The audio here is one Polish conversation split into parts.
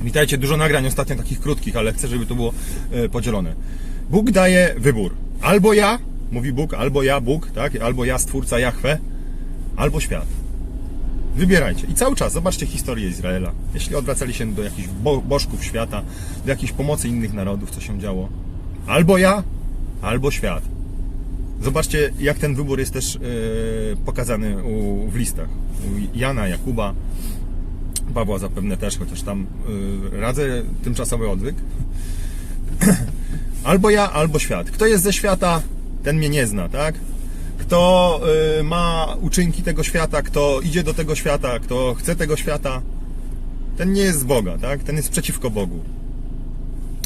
Witajcie, dużo nagrań ostatnio takich krótkich, ale chcę, żeby to było e, podzielone. Bóg daje wybór. Albo ja, mówi Bóg, albo ja, Bóg, tak? Albo ja, Stwórca Jahwe, albo świat. Wybierajcie. I cały czas zobaczcie historię Izraela. Jeśli odwracali się do jakichś bo- bożków świata, do jakiejś pomocy innych narodów, co się działo. Albo ja, albo świat. Zobaczcie, jak ten wybór jest też e, pokazany u, w listach. U Jana, Jakuba, Pawła zapewne też, chociaż tam y, radzę tymczasowy odwyk. albo ja, albo świat. Kto jest ze świata, ten mnie nie zna, tak? Kto y, ma uczynki tego świata, kto idzie do tego świata, kto chce tego świata, ten nie jest z Boga, tak? Ten jest przeciwko Bogu.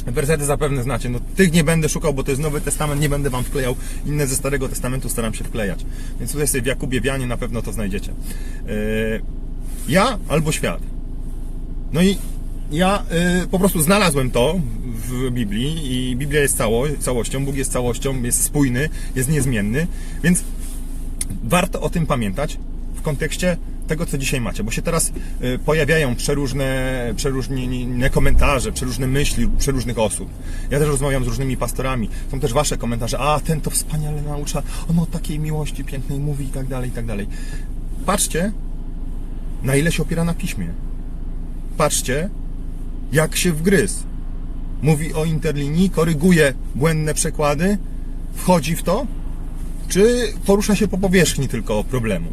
Wersety zapewne znacie. No, tych nie będę szukał, bo to jest Nowy Testament, nie będę wam wklejał. Inne ze Starego Testamentu staram się wklejać. Więc tutaj sobie w Jakubie, w Janie na pewno to znajdziecie. Yy, ja albo świat. No i ja y, po prostu znalazłem to w Biblii i Biblia jest cało, całością, Bóg jest całością, jest spójny, jest niezmienny, więc warto o tym pamiętać w kontekście tego, co dzisiaj macie, bo się teraz y, pojawiają przeróżne, przeróżne komentarze, przeróżne myśli przeróżnych osób. Ja też rozmawiam z różnymi pastorami. Są też wasze komentarze, a ten to wspaniale naucza, on o takiej miłości pięknej mówi i tak dalej, i tak dalej. Patrzcie, na ile się opiera na piśmie patrzcie, jak się wgryzł. Mówi o interlinii, koryguje błędne przekłady, wchodzi w to, czy porusza się po powierzchni tylko problemu.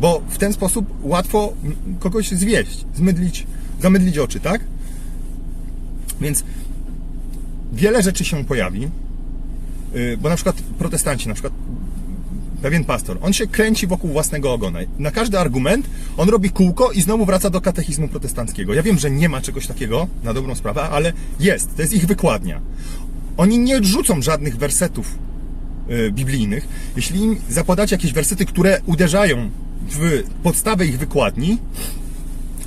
Bo w ten sposób łatwo kogoś zwieść, zmydlić, zamydlić oczy, tak? Więc wiele rzeczy się pojawi, yy, bo na przykład protestanci, na przykład pewien pastor, on się kręci wokół własnego ogona. Na każdy argument on robi kółko i znowu wraca do katechizmu protestanckiego. Ja wiem, że nie ma czegoś takiego na dobrą sprawę, ale jest. To jest ich wykładnia. Oni nie odrzucą żadnych wersetów y, biblijnych. Jeśli im zapadacie jakieś wersety, które uderzają w podstawę ich wykładni,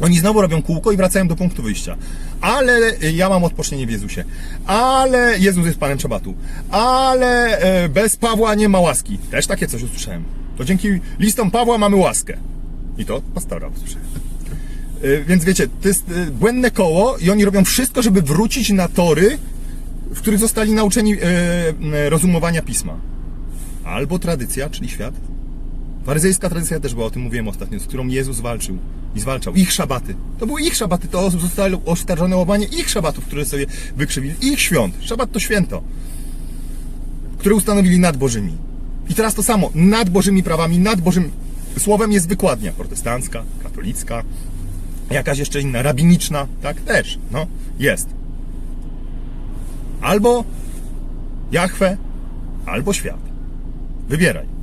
oni znowu robią kółko i wracają do punktu wyjścia. Ale ja mam odpocznienie w Jezusie. Ale Jezus jest Panem Szabatu. Ale e, bez Pawła nie ma łaski. Też takie coś usłyszałem. To dzięki listom Pawła mamy łaskę. I to pastora usłyszałem. E, Więc wiecie, to jest błędne koło i oni robią wszystko, żeby wrócić na tory, w których zostali nauczeni rozumowania pisma. Albo tradycja, czyli świat, Faryzejska tradycja też była, o tym mówiłem ostatnio, z którą Jezus walczył i zwalczał. Ich szabaty. To były ich szabaty, to zostały oskarżone o łamanie ich szabatów, które sobie wykrzywili. Ich świąt. Szabat to święto, które ustanowili nad Bożymi. I teraz to samo. Nad Bożymi prawami, nad Bożym Słowem jest wykładnia protestancka, katolicka, jakaś jeszcze inna, rabiniczna, tak? Też, no, jest. Albo Jahwe, albo świat. Wybieraj.